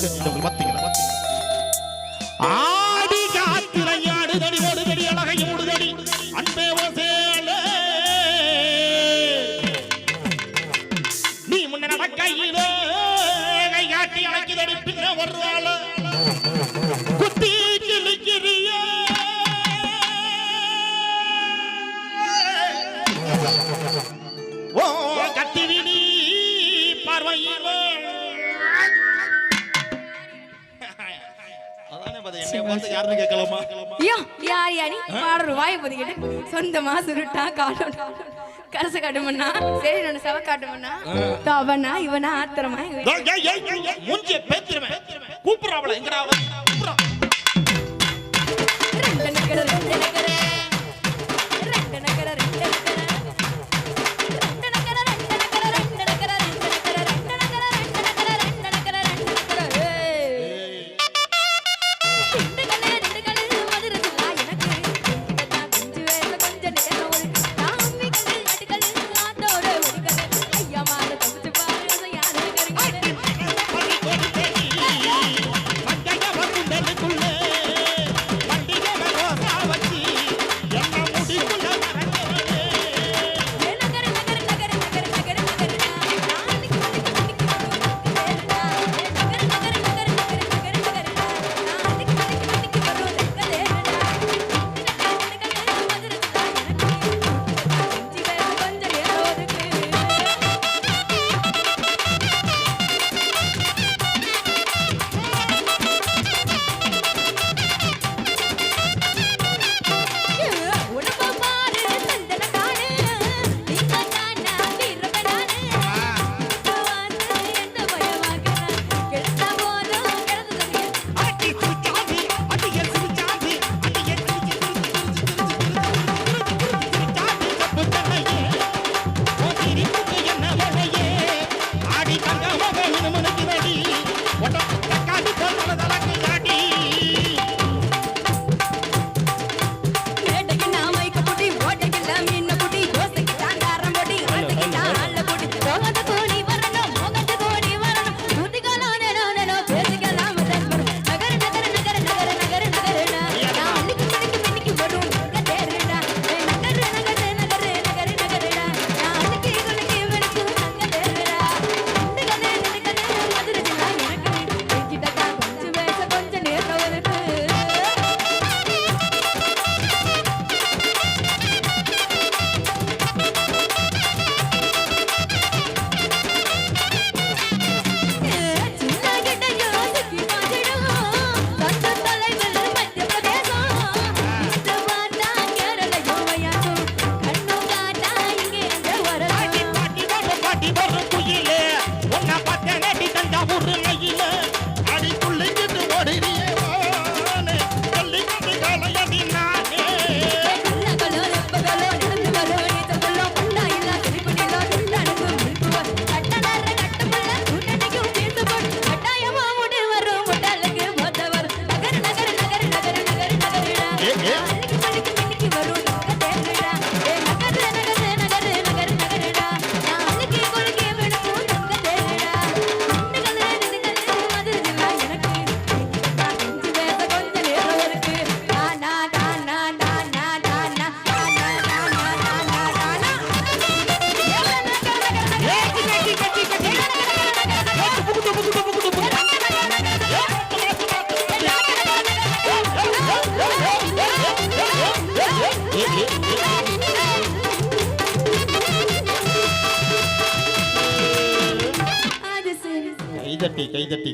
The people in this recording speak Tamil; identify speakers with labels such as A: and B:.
A: பாருங்க இந்த பார்த்தீங்களா ஆடி காத்திரையாடுதடி ஓடுதடி அழகையும் ஓடுதடி அன்பே வசேலே நீ முன்ன நடக்கையிலே கை காட்டி அழைக்குதடி பின்ன வருவாளே
B: சொந்தமா சுருட்டா காட்டும். கரச காட்டுமண்ணா சரி நான் செவ காட்டுமண்ணா அவனா இவனா ஆத்திரமா தட்டி கை தட்டி